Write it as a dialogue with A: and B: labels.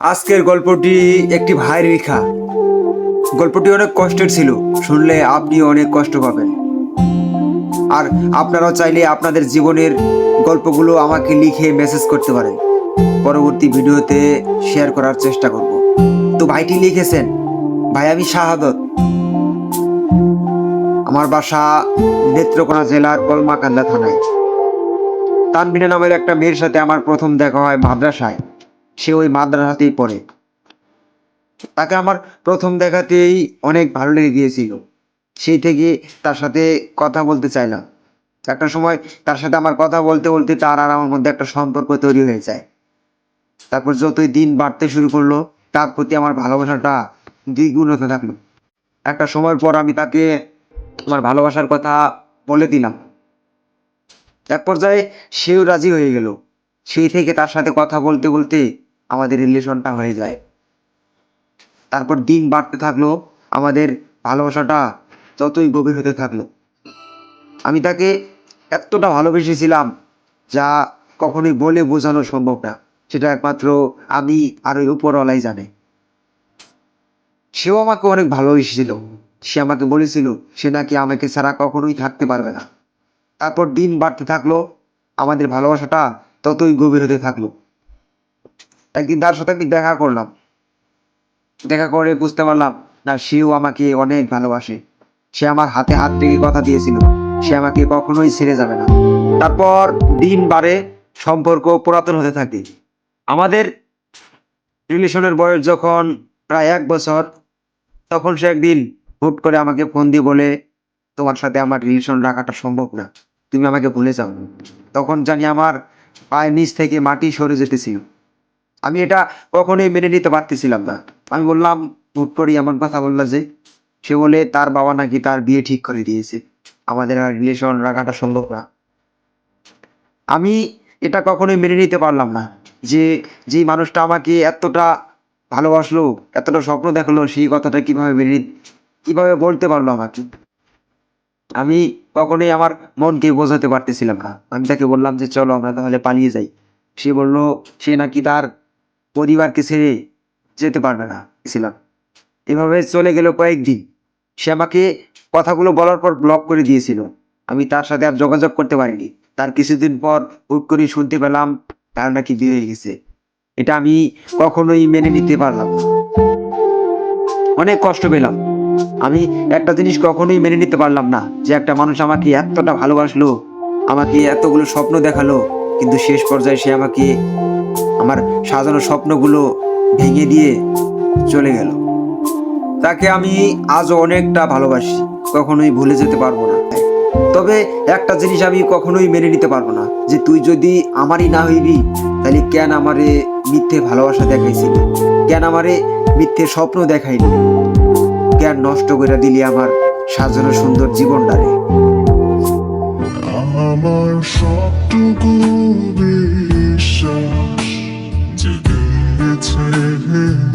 A: আজকের গল্পটি একটি ভাইয়ের লেখা। গল্পটি অনেক কষ্টের ছিল, শুনলে আপনি অনেক কষ্ট পাবেন। আর আপনারাও চাইলে আপনাদের জীবনের গল্পগুলো আমাকে লিখে মেসেজ করতে পারেন। পরবর্তী ভিডিওতে শেয়ার করার চেষ্টা করব। তো ভাইটি লিখেছেন, ভাই, আমি শাহাদত। আমার বাসা নেত্রকোনা জেলার কলমাকান্দা থানায়। তানবিনা নামের একটা মেয়ের সাথে আমার প্রথম দেখা হয় মাদ্রাসায়। সে ওই মাদ্রাসাতেই পড়ে। তাকে আমার প্রথম দেখাতেই অনেক ভালো লেগে গিয়েছিল সেই থেকে তার সাথে কথা বলতে চাইলাম। একটা সময় তার সাথে আমার কথা বলতে বলতে তার আর আমার মধ্যে একটা সম্পর্ক তৈরি হয়ে যায়। তারপর যতই দিন বাড়তে শুরু করল, তার প্রতি আমার ভালোবাসাটা দ্বিগুণ হতে থাকল। একটা সময় পর আমি তাকে আমার ভালোবাসার কথা বলে দিলাম। এক পর্যায়ে সেও রাজি হয়ে গেল। সেই থেকে তার সাথে কথা বলতে বলতে আমাদের রিলেশনটা হয়ে যায়। তারপর দিন বাড়তে থাকল, আমাদের ভালোবাসাটা ততই গভীর হতে থাকল। আমি তাকে এতটা ভালোবেসেছিলাম যা কখনোই বলে বোঝানো সম্ভব না। সেটা একমাত্র আমি আর ওই উপরওয়ালাই জানে। সেও আমাকে অনেক ভালোবেসেছিল। সে আমাকে বলেছিল, সে নাকি আমাকে ছাড়া কখনোই থাকতে পারবে না। তারপর দিন বাড়তে থাকল, আমাদের ভালোবাসাটা ততই গভীর হতে থাকল। একদিন তার সাথে আমি দেখা করলাম। দেখা করে বুঝতে পারলাম, না, সেও আমাকে অনেক ভালোবাসে। সে আমার হাতে হাত রেখে কথা দিয়েছিল। সে আমাকে কখনোই ছেড়ে যাবে না। তারপর দিন বাড়ে, সম্পর্ক পুরাতন হতে থাকে। আমাদের রিলেশনের বয়স যখন প্রায় এক বছর, তখন সে একদিন হুট করে আমাকে ফোন দিয়ে বলে, তোমার সাথে আমার রিলেশন রাখাটা সম্ভব না। তুমি আমাকে ভুলে যাও। তখন জানি আমার পায়ের নিচ থেকে মাটি সরে যেতেছিল। আমি এটা কখনোই মেনে নিতে পারতেছিলাম না। আমি বললাম, হুট করেই এমন কথা বললা যে। সে বলে, তার বাবা নাকি তার বিয়ে ঠিক করে দিয়েছে। আমাদের আর রিলেশন রাখাটা সম্ভব না। আমি এটা কখনোই মেনে নিতে পারলাম না যে যেই মানুষটা আমাকে এতটা ভালোবাসলো, এতটা স্বপ্ন দেখল, সেই কথাটা কীভাবে মেনে কীভাবে বলতে পারল আমাকে। আমি কখনোই আমার মনকে বোঝাতে পারতেছিলাম না। আমি তাকে বললাম যে, চলো আমরা তাহলে পালিয়ে যাই। সে বলল, সে নাকি তার পরিবারকে ছেড়ে যেতে পারবে না ছিলাম এভাবে চলে গেল কয়েকদিন। সে আমাকে কথাগুলো বলার পর ব্লক করে দিয়েছিল। আমি তার সাথে আর যোগাযোগ করতে পারিনি। তার কিছুদিন পর হুট করে শুনতে পেলাম তার নাকি বিয়ে গেছে। এটা আমি কখনোই মেনে নিতে পারলাম অনেক কষ্ট পেলাম। আমি একটা জিনিস কখনোই মেনে নিতে পারলাম না, যে একটা মানুষ আমাকে এতটা ভালোবাসলো, আমাকে এতগুলো স্বপ্ন দেখাল, কিন্তু শেষ পর্যায়ে সে আমাকে আমার সাজানো স্বপ্নগুলো ভেঙে দিয়ে চলে গেল। তাকে আমি আজও অনেকটা ভালোবাসি, কখনোই ভুলে যেতে পারব না। তবে একটা জিনিস আমি কখনোই মেনে নিতে পারব না, যে তুই যদি আমারই না হইবি, তাহলে কেন আমারে মিথ্যে ভালোবাসা দেখাইছিলি? কেন আমারে মিথ্যে স্বপ্ন দেখাইলি? কেন নষ্ট করে দিলি আমার সাজানো সুন্দর জীবনটারে?
B: আমার সবটুকু It's meditate.